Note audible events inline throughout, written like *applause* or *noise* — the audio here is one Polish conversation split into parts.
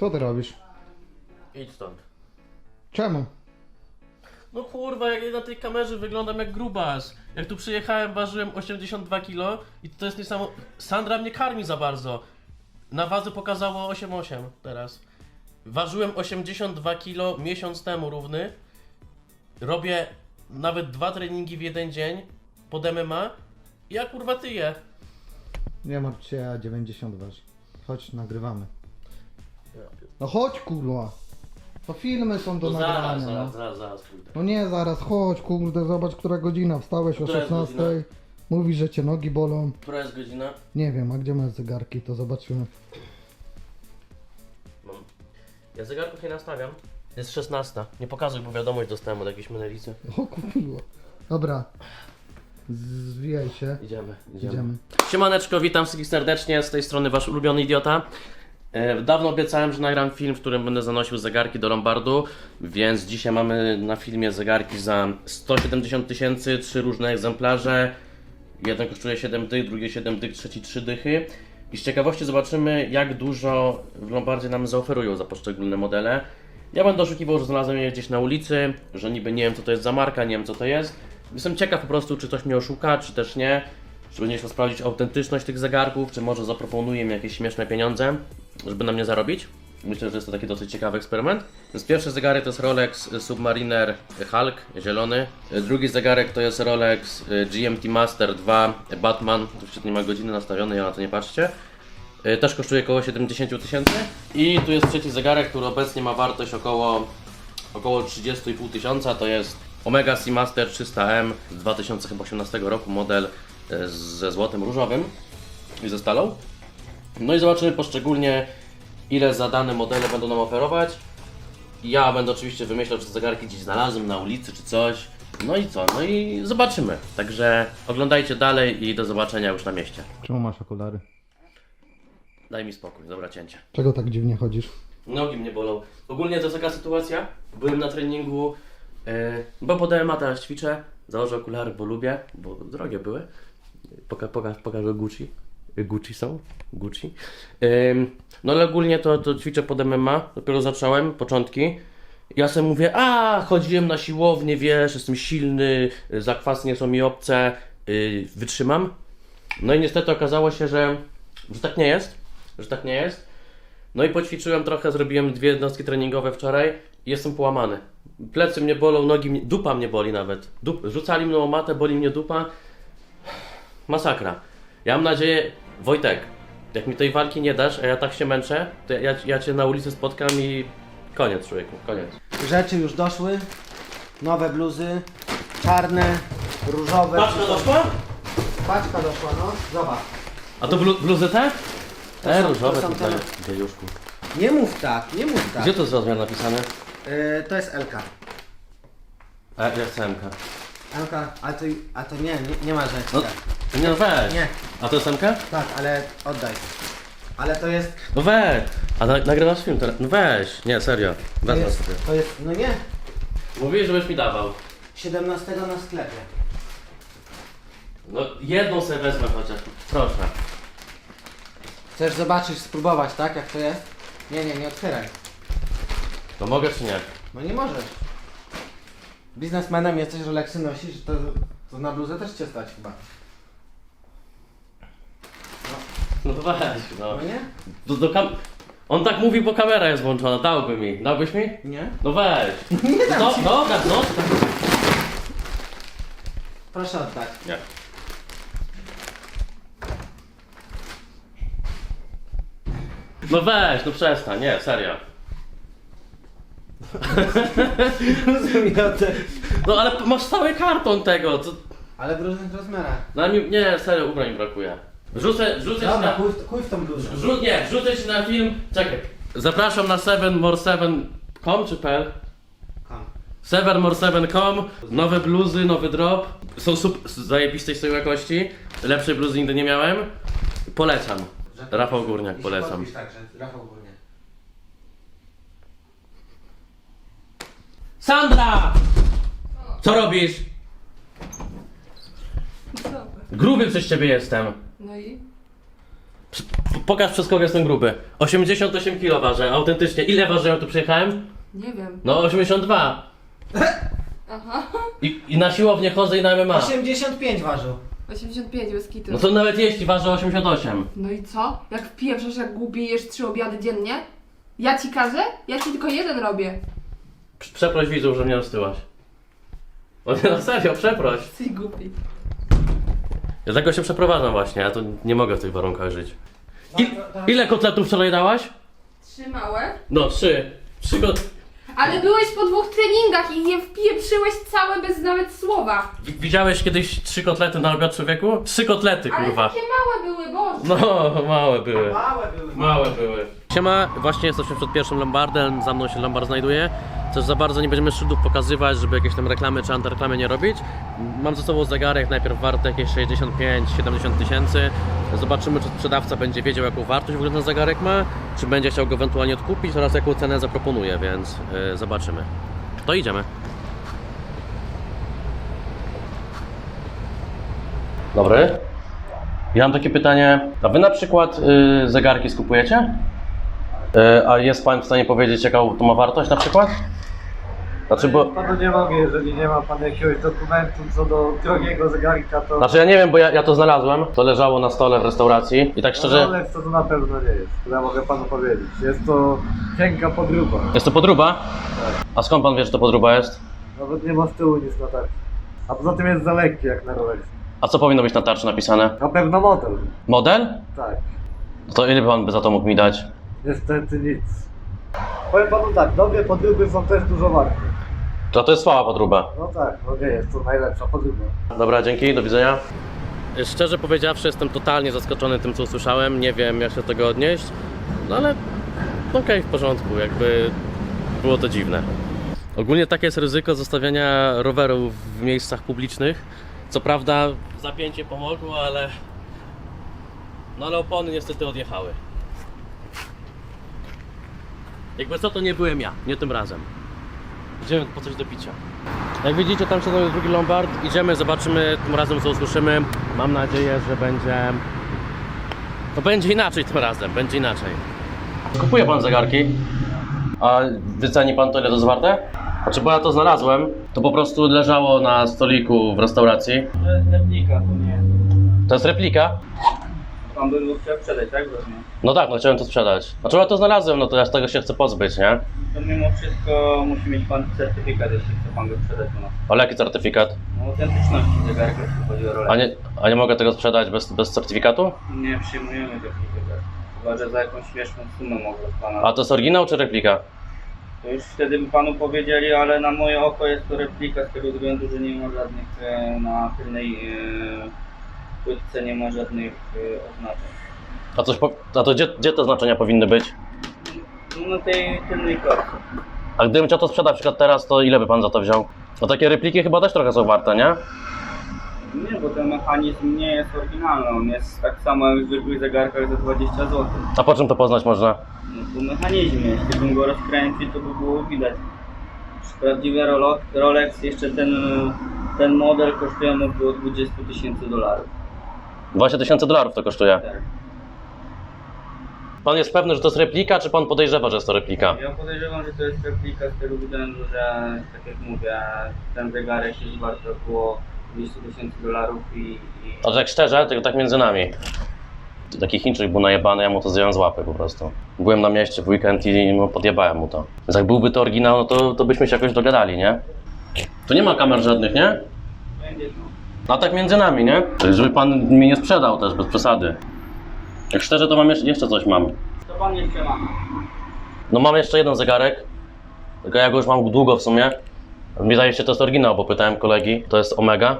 Co ty robisz? Idź stąd. Czemu? No kurwa, jak ja na tej kamerze wyglądam jak grubas. Jak tu przyjechałem, ważyłem 82 kg i to jest niesamowite. Sandra mnie karmi za bardzo. Na wadze pokazało 8,8 teraz. Ważyłem 82 kg miesiąc temu równy. Robię nawet dwa treningi w jeden dzień pod MMA. I ja kurwa tyję. Nie martw się, ja 90 waży. Chodź, nagrywamy. No chodź kurwa. To filmy są do No nagrania. zaraz, no. zaraz, zaraz, zaraz pójdę. No nie, zaraz chodź, kurde, zobacz, która godzina. Wstałeś o Która jest 16. godzina? Mówisz, że cię nogi bolą. Która jest godzina? Nie wiem, a gdzie masz zegarki, to zobaczymy. Mam. Ja zegarków nie nastawiam. Jest 16. Nie pokazuj, bo wiadomość dostałem od jakiejś menelicy. O kurwa. Dobra. Zwijaj się. Idziemy, idziemy. Idziemy. Siemaneczko, witam wszystkich serdecznie, z tej strony wasz ulubiony idiota. E, Dawno obiecałem, że nagram film, w którym będę zanosił zegarki do Lombardu, więc dzisiaj mamy na filmie zegarki za 170 tysięcy, trzy różne egzemplarze. Jeden kosztuje 7 dych, drugi 7 dych, trzeci 3 dychy. I z ciekawości zobaczymy, jak dużo w Lombardzie nam zaoferują za poszczególne modele. Ja będę oszukiwał, że znalazłem je gdzieś na ulicy, że niby nie wiem co to jest za marka, nie wiem co to jest. Jestem ciekaw po prostu, czy ktoś mnie oszuka, czy też nie. Czy będzie chciał sprawdzić autentyczność tych zegarków, czy może zaproponuje mi jakieś śmieszne pieniądze, żeby na mnie zarobić. Myślę, że jest to taki dosyć ciekawy eksperyment. Więc pierwszy zegarek to jest Rolex Submariner Hulk, zielony. Drugi zegarek to jest Rolex GMT Master 2 Batman. Jeszcze nie ma godziny nastawionej, ja na to nie patrzcie. Y, Też kosztuje około 70 tysięcy. I tu jest trzeci zegarek, który obecnie ma wartość około, około 30,5 tysiąca. To jest Omega Seamaster 300M z 2018 roku, model y, ze złotem różowym i ze stalą. No i zobaczymy poszczególnie, ile za dane modele będą nam oferować. Ja będę oczywiście wymyślał, czy te zegarki gdzieś znalazłem na ulicy, czy coś. No i co? No i zobaczymy. Także oglądajcie dalej i do zobaczenia już na mieście. Czemu masz okulary? Daj mi spokój, dobra cięcie. Czego tak dziwnie chodzisz? Nogi mnie bolą. Ogólnie to jest taka sytuacja. Byłem na treningu, yy, bo podałem teraz ćwiczę. Założę okulary, bo lubię, bo drogie były. Poka, poka, pokażę Gucci. Y, Gucci są? Gucci. No ale ogólnie to, to ćwiczę pod MMA. Dopiero zacząłem, początki. Ja sobie mówię, a chodziłem na siłownię, wiesz, jestem silny, y, zakwasy nie są mi obce, yy, wytrzymam. No i niestety okazało się, że, że tak nie jest, że tak nie jest. No i poćwiczyłem trochę, zrobiłem dwie jednostki treningowe wczoraj i jestem połamany. Plecy mnie bolą, nogi mnie, dupa mnie boli nawet. Dup, rzucali mną o matę, boli mnie dupa. Masakra. Ja mam nadzieję, Wojtek, jak mi tej walki nie dasz, a ja tak się męczę, to ja, ja cię na ulicy spotkam i koniec człowieku, koniec. Rzeczy już doszły. Nowe bluzy. Czarne, różowe. Paczka doszła? Paczka doszła, no. Zobacz. A to blu, bluzy te? Te są- różowe to są tutaj. Dziejuszku. Nie mów tak, nie mów tak. Gdzie to jest rozmiar napisane? Yy, to jest LK. A, ja chcę MK. LK, a to, a to nie, nie, nie ma rzeczy. No, nie no weź. Nie, A to jest MK? tak, ale oddaj. Ale to jest, No weź! A na, nagrywasz film teraz? No weź! Nie, serio. to Wezmę jest, sobie. to jest, no nie, Mówiłeś, żebyś mi dawał. 17 na sklepie. No jedną sobie wezmę chociaż. Proszę. Chcesz zobaczyć, spróbować, tak, jak to jest? Nie, nie, nie otwieraj. To mogę czy nie? No nie możesz. Biznesmenem jesteś, Rolexy nosisz, to, to na bluzę też cię stać chyba. No weź, no. No nie? Do, do kam- On tak mówi, bo kamera jest włączona. Dałby mi. Dałbyś mi? Nie? No weź. Nie dam No, ci. dobra, no. Proszę oddać. Nie. No weź, no przestań, nie, serio. No ale masz cały karton tego, to... Ale w różnych rozmiarach. No mi, nie, serio, ubrań brakuje. Wrzucę, wrzucę ci Dobra, na... chuj, w- chuj w tą bluzę. Wrzuć, nie, wrzucę ci na film, czekaj. Zapraszam na 7more7.com czy pl? Kom. 7more7.com, nowe bluzy, nowy drop. Są z zajebistej swojej jakości. Lepszej bluzy nigdy nie miałem. Polecam. Że- Rafał Górniak, I się polecam. podpisz także, Rafał Górniak. Sandra! Co robisz? Gruby przez ciebie jestem. No i? Pokaż przez kogo jestem gruby. 88 kg ważę, autentycznie. Ile ważyłem tu przyjechałem? Nie wiem. No 82. Aha. I, I na siłownię chodzę i na MMA. 85 ważył. 85 bez kitu. No to nawet jeśli waży 88. No i co? Jak wpieprzasz jak głupi jesz trzy obiady dziennie? Ja ci każę? Ja ci tylko jeden robię. Prz- Przeproś widzów, że mnie roztyłaś. O nie, no serio, przeproś. Jesteś głupi. Ja tego się przeprowadzam właśnie, ja to nie mogę w tych warunkach żyć. I, ile kotletów wczoraj dałaś? Trzy małe. No, trzy. Trzy kot... Ale byłeś po dwóch treningach i je wpieprzyłeś całe bez nawet słowa. Wi- Widziałeś kiedyś trzy kotlety na obiad człowieku? Trzy kotlety, Ale kurwa. takie małe były, Boże. No, małe były. Małe były. Małe były. Siema, właśnie jesteśmy przed pierwszym Lombardem, za mną się Lombard znajduje. Też za bardzo nie będziemy szydów pokazywać, żeby jakieś tam reklamy czy antyreklamy nie robić. Mam ze sobą zegarek, najpierw warty jakieś 65-70 tysięcy. Zobaczymy, czy sprzedawca będzie wiedział, jaką wartość w ogóle ten zegarek ma, czy będzie chciał go ewentualnie odkupić oraz jaką cenę zaproponuje, więc yy, zobaczymy. To idziemy. Dobry. Ja mam takie pytanie. A wy na przykład y, zegarki skupujecie? Y, a jest pan w stanie powiedzieć, jaką to ma wartość na przykład? Znaczy, bo. Panu nie mogę, jeżeli nie ma pan jakiegoś dokumentu co do drogiego zegarka, to Znaczy, ja nie wiem, bo ja, ja to znalazłem. To leżało na stole w restauracji i tak szczerze. ale to, to na pewno nie jest. To ja mogę panu powiedzieć. Jest to cienka podróba. Jest to podruba? A skąd pan wie, że to podruba jest? Nawet nie ma z tyłu nic na tarczy. A poza tym jest za lekki jak na rowerze. A co powinno być na tarczy napisane? Na pewno model. Model? Tak. To ile pan by za to mógł mi dać? Niestety nic. Powiem panu tak, dobre podróby są też dużo warte. To to jest słaba podruba. No tak, no nie jest to najlepsza podróba. Dobra, dzięki, do widzenia. Szczerze powiedziawszy, jestem totalnie zaskoczony tym, co usłyszałem. Nie wiem, jak się do tego odnieść. No ale okej, w porządku, jakby było to dziwne. Ogólnie takie jest ryzyko zostawiania rowerów w miejscach publicznych. Co prawda zapięcie pomogło, ale no ale opony niestety odjechały. Jakby co, to nie byłem ja, nie tym razem. Idziemy po coś do picia. Jak widzicie, tam się znajduje drugi Lombard. Idziemy, zobaczymy tym razem, co usłyszymy. Mam nadzieję, że będzie. To będzie inaczej tym razem, będzie inaczej. Kupuje pan zegarki? A wyceni pan to, ile to jest warte? Znaczy, bo ja to znalazłem. To po prostu leżało na stoliku w restauracji. To jest replika, to nie jest. To jest replika? Pan by go chciał sprzedać, tak? Rozumiem. No tak, no chciałem to sprzedać. Znaczy, ja to znalazłem, no to ja z tego się chcę pozbyć, nie? To mimo wszystko musi mieć pan certyfikat, jeśli chce pan go sprzedać u nas. Ale jaki certyfikat? No, autentyczności zegarka, jeśli chodzi o rolę. A nie, a nie mogę tego sprzedać bez, bez certyfikatu? Nie przyjmujemy takich zegarków. Chyba, że za jakąś śmieszną sumę mogę pana. A to jest oryginał czy replika? To już wtedy by panu powiedzieli, ale na moje oko jest to replika z tego względu, że nie ma żadnych e, na tylnej e, płytce nie ma żadnych e, oznaczeń. A, coś po, a to gdzie, gdzie te znaczenia powinny być? No na tej tylnej klatce. A gdybym chciał to sprzedać na przykład teraz, to ile by pan za to wziął? No takie repliki chyba też trochę są warte, nie? Nie, bo ten mechanizm nie jest oryginalny, on jest tak samo jak w zwykłych zegarkach za 20 zł. A po czym to poznać można? No po mechanizmie, jeśli bym go rozkręcił, to by było widać. Prawdziwy Rolex, jeszcze ten, ten model kosztuje około 20 tysięcy dolarów. 20 tysięcy dolarów to kosztuje. Tak. Pan jest pewny, że to jest replika, czy pan podejrzewa, że jest to replika? Ja podejrzewam, że to jest replika z tego względu, że tak jak mówię, ten zegarek jest wart około 200 tysięcy dolarów i, i A tak szczerze, tylko tak między nami. Taki Chińczyk był najebany, ja mu to zdjąłem z łapy po prostu. Byłem na mieście w weekend i no, podjebałem mu to. Więc jak byłby to oryginał, no to, to byśmy się jakoś dogadali, nie? Tu nie ma kamer żadnych, nie? będzie no. No tak między nami, nie? Żeby pan mi nie sprzedał też, bez przesady. Jak szczerze, to mam jeszcze, jeszcze coś mam. To pan jeszcze ma. No mam jeszcze jeden zegarek, tylko ja go już mam długo w sumie. Mi zdaje się, to jest oryginał, bo pytałem kolegi, to jest Omega.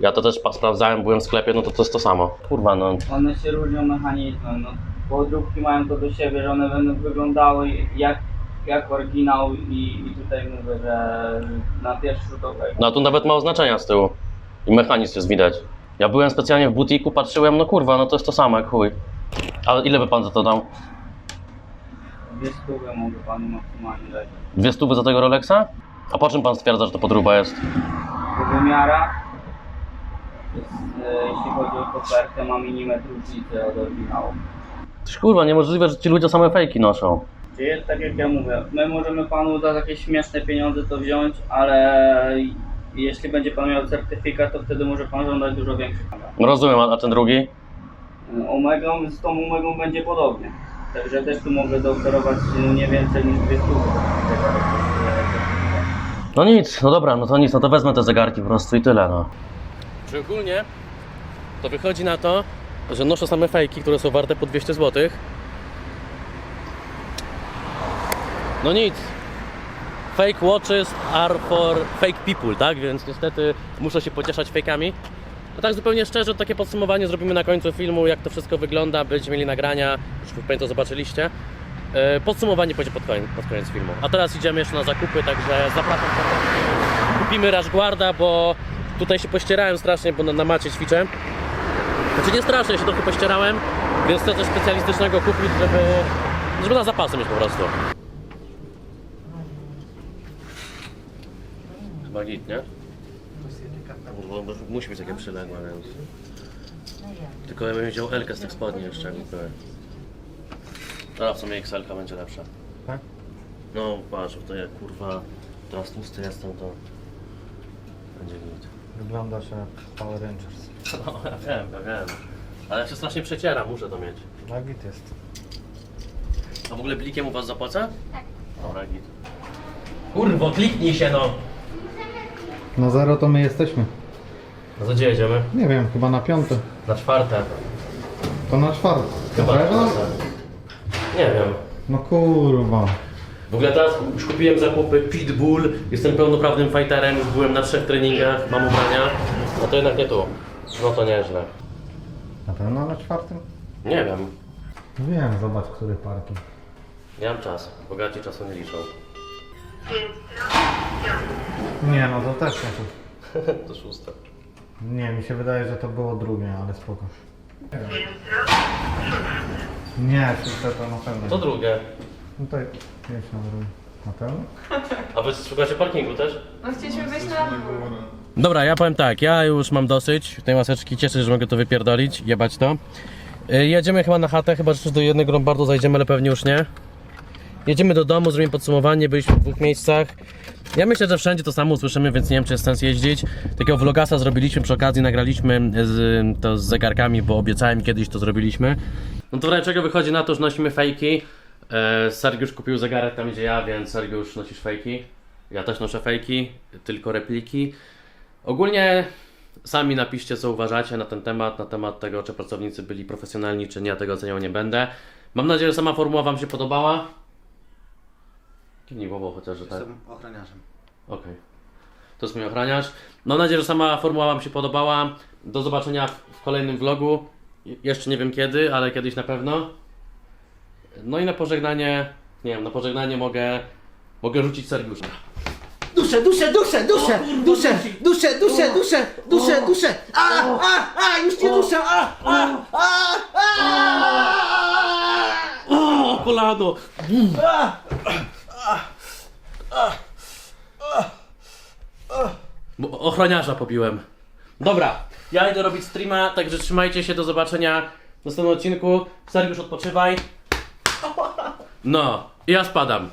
Ja to też sprawdzałem, byłem w sklepie, no to to jest to samo. Kurwa, no. One się różnią mechanizmem. No. Podróbki mają to do siebie, że one będą wyglądały jak, jak oryginał i, i tutaj mówię, że na pierwszy rzut oka No a tu nawet ma oznaczenia z tyłu. I mechanizm jest widać. Ja byłem specjalnie w butiku, patrzyłem, no kurwa, no to jest to samo jak chuj. A ile by pan za to dał? dwie stówy mogę panu maksymalnie dać. Dwie stówy za tego Rolexa? A po czym pan stwierdza, że to podróba jest? Po wymiarach, jest, e, jeśli chodzi o kopertę, ma milimetr różnicy od oryginału. Toż kurwa, niemożliwe, że ci ludzie same fejki noszą. Czyli tak jak ja mówię, my możemy panu za jakieś śmieszne pieniądze to wziąć, ale jeśli będzie pan miał certyfikat, to wtedy może pan żądać dużo większych. Rozumiem, a a ten drugi? Omegą, z tą omegą będzie podobnie. Także też tu mogę zaoferować nie więcej niż 200 No nic, no dobra, no to nic, no to wezmę te zegarki po prostu i tyle, no. Czy ogólnie to wychodzi na to, że noszę same fejki, które są warte po 200 zł. No nic. Fake watches are for fake people, tak? Więc niestety muszę się pocieszać fejkami. A tak zupełnie szczerze, takie podsumowanie zrobimy na końcu filmu, jak to wszystko wygląda. Będziecie mieli nagrania, już pewnie to zobaczyliście. E, Podsumowanie będzie pod koniec, pod koniec filmu. A teraz idziemy jeszcze na zakupy, także zapraszam. Kupimy Rashguarda, bo tutaj się pościerałem strasznie, bo na, na macie ćwiczę. Znaczy nie strasznie, się trochę pościerałem, więc chcę coś specjalistycznego kupić, żeby, żeby na zapasy mieć po prostu. Chyba git, nie? Bo, bo musi być takie przyległe, więc... Tylko ja bym wziął Elkę z tych spodni jeszcze, jakby były. Teraz w sumie XL będzie lepsza. Tak? No patrz, to jak kurwa teraz tłusty jestem, to będzie git. Wyglądasz jak Power Rangers. *laughs* No ja wiem, ja wiem. Ale ja się strasznie przecieram, muszę to mieć. Tak git jest. A w ogóle blikiem u was zapłacę? Tak. Dobra, git. Kurwo, kliknij się no! Na zero to my jesteśmy. No to gdzie jedziemy? Nie wiem, chyba na piąte. Na czwarte. To na czwarte. Chyba na Pewno? czwarte. Nie wiem. No kurwa. W ogóle teraz już kupiłem zakupy Pitbull, jestem pełnoprawnym fighterem, już byłem na trzech treningach, mam ubrania. No to jednak nie tu. No to nieźle. Na pewno na czwartym? Nie wiem. Wiem, zobacz, który parking. Nie mam czas. Bogaci czasu nie liczą. Nie, no to też nie tu. *laughs* to szóste. Nie, mi się wydaje, że to było drugie, ale spoko. Nie szóste to na pewno. To drugie. No to jedź na drugie. Na pewno? A wy szukacie parkingu też? No chcieliśmy wejść na. Dobra, ja powiem tak, ja już mam dosyć tej maseczki, cieszę się, że mogę to wypierdolić, jebać to. Y, Jedziemy chyba na chatę, chyba że jeszcze do jednego bardzo zajdziemy, ale pewnie już nie. Jedziemy do domu, zrobimy podsumowanie, byliśmy w dwóch miejscach. Ja myślę, że wszędzie to samo usłyszymy, więc nie wiem, czy jest sens jeździć. Takiego vlogasa zrobiliśmy, przy okazji nagraliśmy z, to z zegarkami, bo obiecałem kiedyś to zrobiliśmy. No to czego wychodzi na to, że nosimy fejki. E, Sergiusz kupił zegarek tam gdzie ja, więc Sergiusz nosisz fejki. Ja też noszę fejki, tylko repliki. Ogólnie sami napiszcie, co uważacie na ten temat, na temat tego, czy pracownicy byli profesjonalni, czy nie, tego oceniał nie będę. Mam nadzieję, że sama formuła Wam się podobała. Kiwnij głową chociaż, że tak. Jestem ochroniarzem. Okej. To jest mój ochraniarz. Mam nadzieję, że sama formuła Wam się podobała. Do zobaczenia w w kolejnym vlogu. Je- Jeszcze nie wiem kiedy, ale kiedyś na pewno. No i na pożegnanie, nie wiem, na pożegnanie mogę, mogę rzucić Sergiusza. Duszę, duszę, duszę, duszę, duszę, duszę, duszę, duszę, duszę, duszę. A, a, a, już nie duszę, a, a, a, a. O, kolano! Bo Ochroniarza pobiłem. Dobra, ja idę robić streama, także trzymajcie się, do zobaczenia w następnym odcinku. Sergiusz, odpoczywaj. No, ja spadam.